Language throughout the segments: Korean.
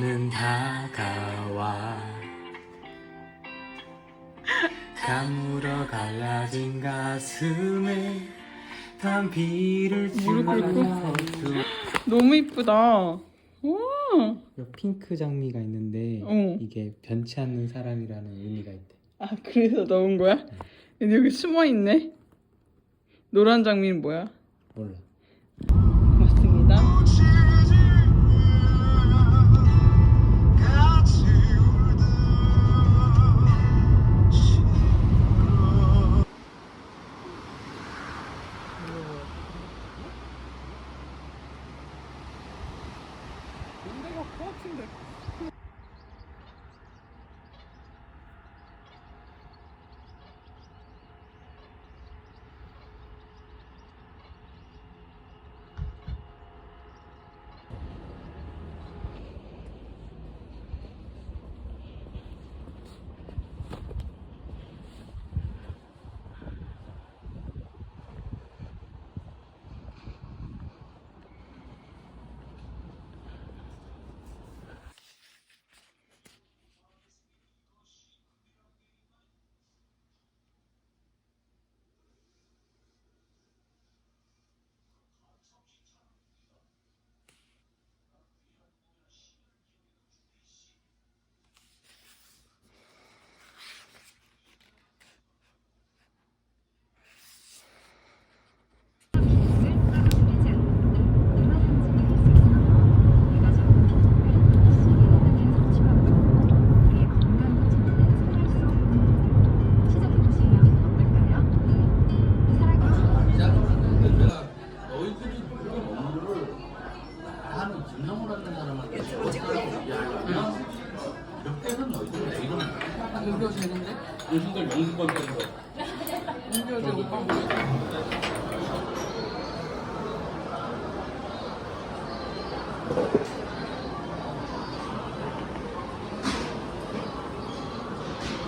나와 가물어 갈라진 가슴에 단비를 무릎 꿇고. 두 너무 이쁘다. 와. 핑크 장미가 있는데 어. 이게 변치 않는 사람이라는 의미가 있대. 아 그래서 넣은 거야? 근데 여기 숨어 있네. 노란 장미는 뭐야? 몰라.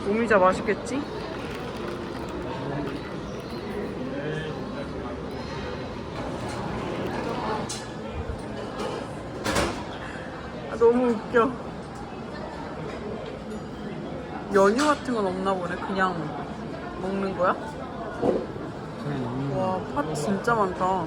오미자 맛있겠지? 아, 너무 웃겨. 연유 같은 건 없나 보네. 그냥 먹는 거야? 와, 팥 진짜 많다.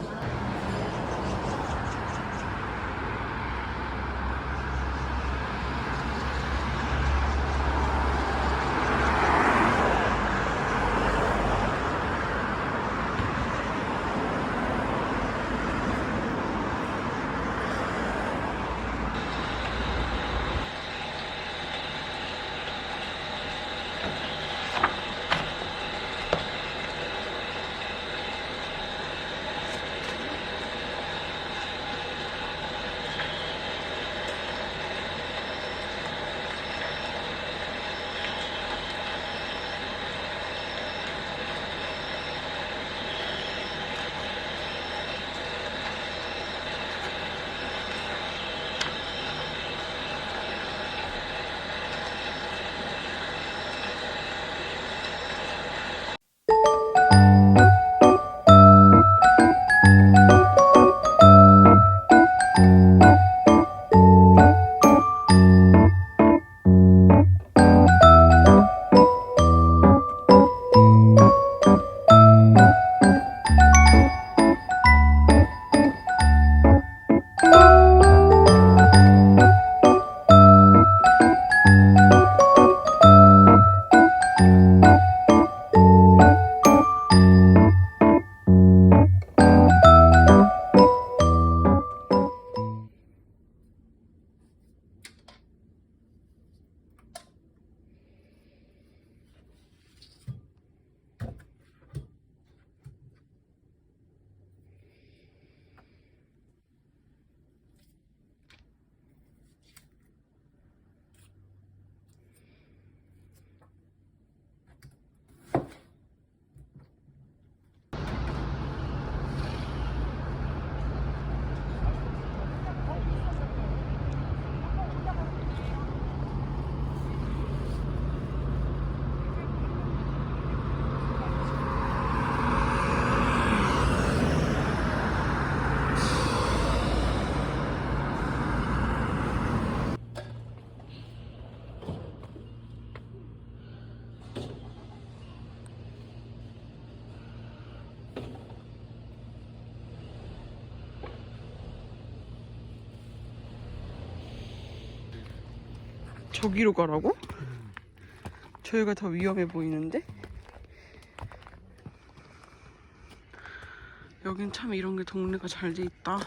저기로 가라고? 저희가 더 위험해 보이는데? 여긴 참 이런 게 동네가 잘 돼 있다.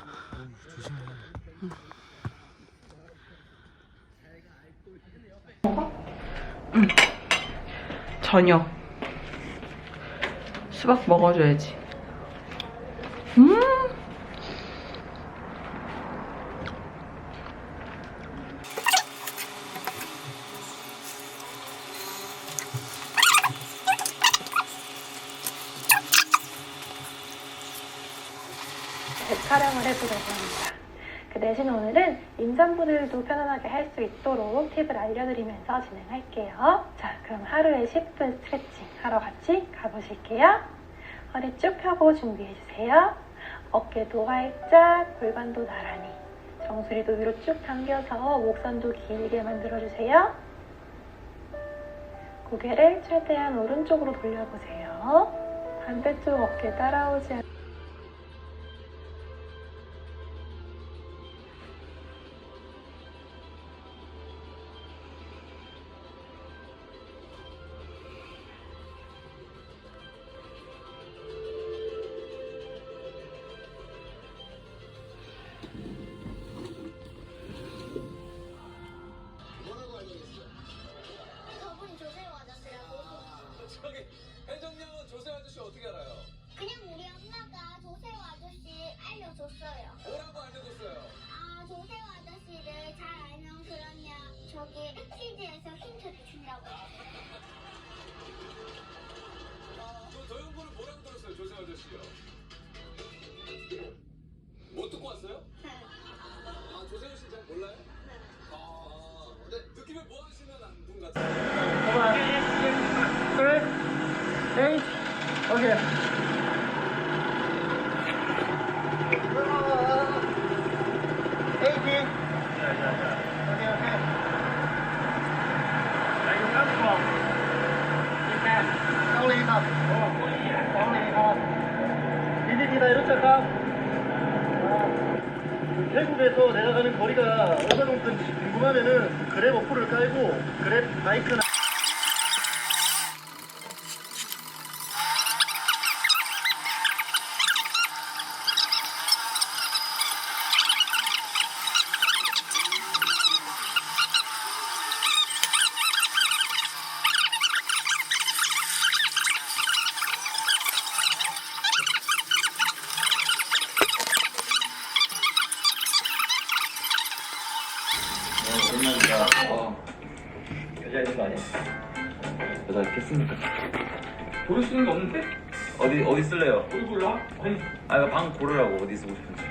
응. 응. 저녁. 수박 먹어줘야지. 음. 재 촬영을 해보려고 합니다. 그 대신 오늘은 임산부들도 편안하게 할 수 있도록 팁을 알려드리면서 진행할게요. 자, 그럼 하루에 10분 스트레칭 하러 같이 가보실게요. 허리 쭉 펴고 준비해주세요. 어깨도 활짝, 골반도 나란히. 정수리도 위로 쭉 당겨서 목선도 길게 만들어주세요. 고개를 최대한 오른쪽으로 돌려보세요. 반대쪽 어깨 따라오지 않저 몰라요? 아, 네. 느낌에 뭐 하시는 분 같아요? 태국에서 내려가는 거리가 어느 정도인지 궁금하면은 그랩 어플을 깔고 그랩 바이크나 여자 있는 거 아니야? 여자 있겠습니까? 고를 수 있는 게 없는데? 어디 어디 쓸래요? 어디 골라? 아니, 아 이거 방 고르라고 어디 쓰고 싶은지.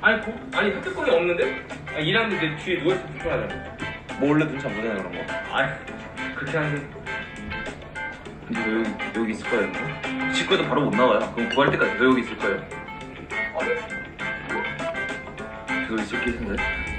아니, 고, 아니 획득권이 없는데? 아, 일하는데 내 뒤에 누워있어 불편하잖아. 몰래 눈치 안 보잖아 그런 거. 아이, 그렇게 하는데. 근데 왜 여기 여기 있을 거예요? 직구에도 바로 못 나와요. 그럼 구할 때까지 왜 여기 있을 거예요? 저기 있을 계신데.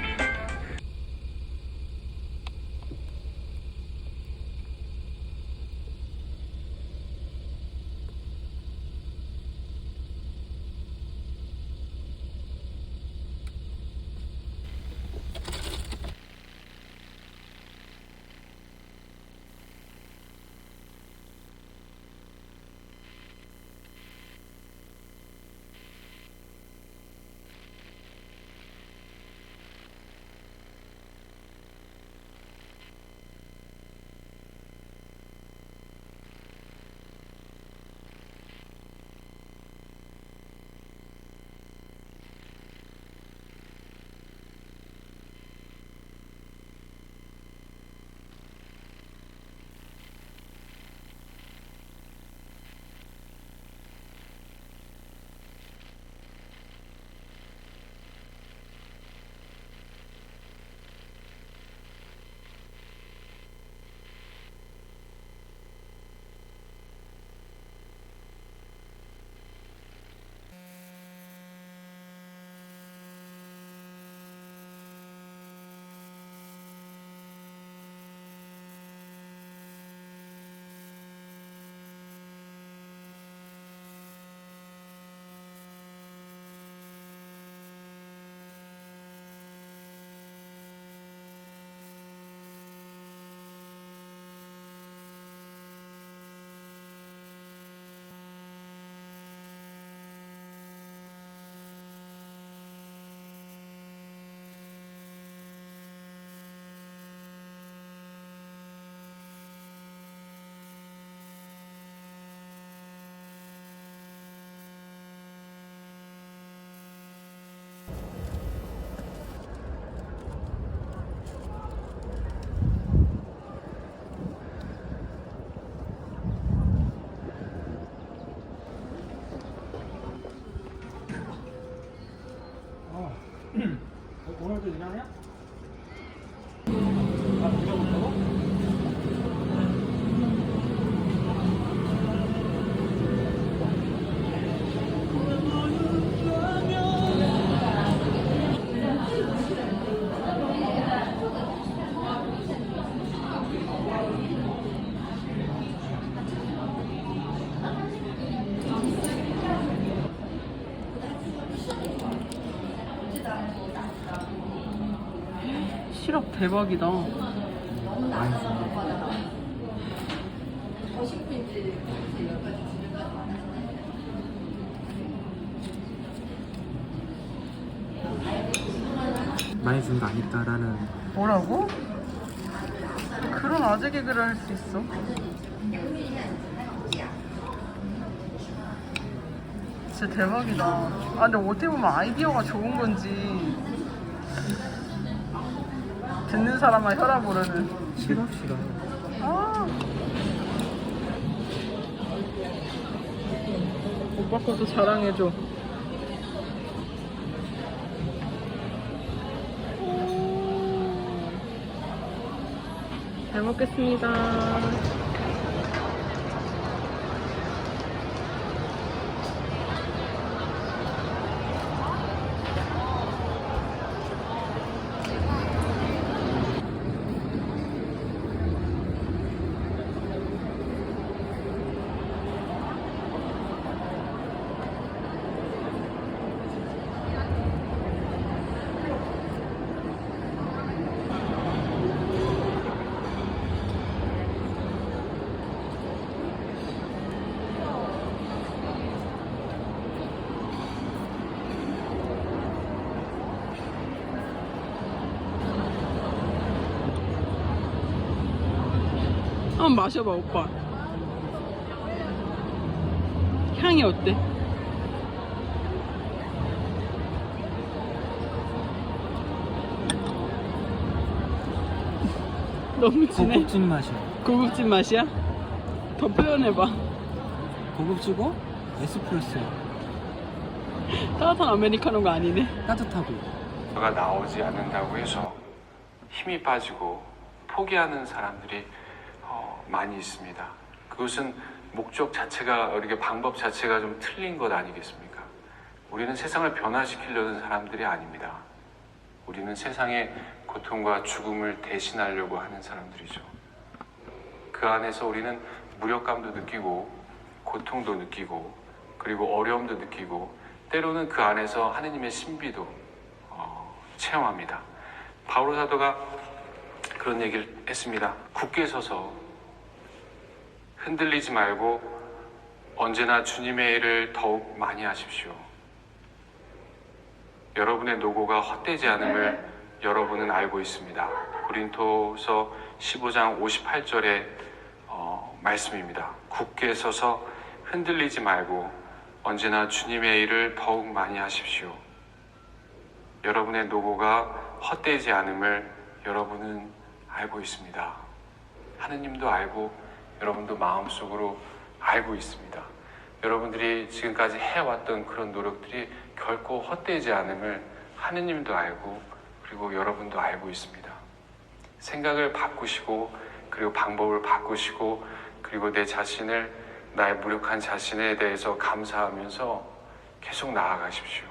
대박이다. 많이 쓴거 아닐까라는 뭐라고? 그런 아재 개그를 할 수 있어? 진짜 대박이다. 아 근데 어떻게 보면 아이디어가 좋은 건지 듣는 사람만 혈압 오르는. 싫어 싫어. 아. 오빠 것도 자랑해줘. 잘 먹겠습니다. 한번 마셔봐 오빠. 향이 어때? 너무 진해. 고급진 맛이야. 고급진 맛이야? 더 표현해봐. 고급지고 에스프레소 따뜻한 아메리카노가 아니네. 따뜻하고. 가 나오지 않는다고 해서 힘이 빠지고 포기하는 사람들이 어, 많이 있습니다. 그것은 목적 자체가 이렇게 방법 자체가 좀 틀린 것 아니겠습니까? 우리는 세상을 변화시키려는 사람들이 아닙니다. 우리는 세상의 고통과 죽음을 대신하려고 하는 사람들이죠. 그 안에서 우리는 무력감도 느끼고 고통도 느끼고 그리고 어려움도 느끼고 때로는 그 안에서 하느님의 신비도 어, 체험합니다. 바울 사도가 그런 얘기를 했습니다. 굳게 서서 흔들리지 말고 언제나 주님의 일을 더욱 많이 하십시오. 여러분의 노고가 헛되지 않음을 여러분은 알고 있습니다. 고린토서 15장 58절의 어, 말씀입니다. 굳게 서서 흔들리지 말고 언제나 주님의 일을 더욱 많이 하십시오. 여러분의 노고가 헛되지 않음을 여러분은 알고 있습니다. 하느님도 알고 여러분도 마음속으로 알고 있습니다. 여러분들이 지금까지 해왔던 그런 노력들이 결코 헛되지 않음을 하느님도 알고 그리고 여러분도 알고 있습니다. 생각을 바꾸시고 그리고 방법을 바꾸시고 그리고 내 자신을 나의 무력한 자신에 대해서 감사하면서 계속 나아가십시오.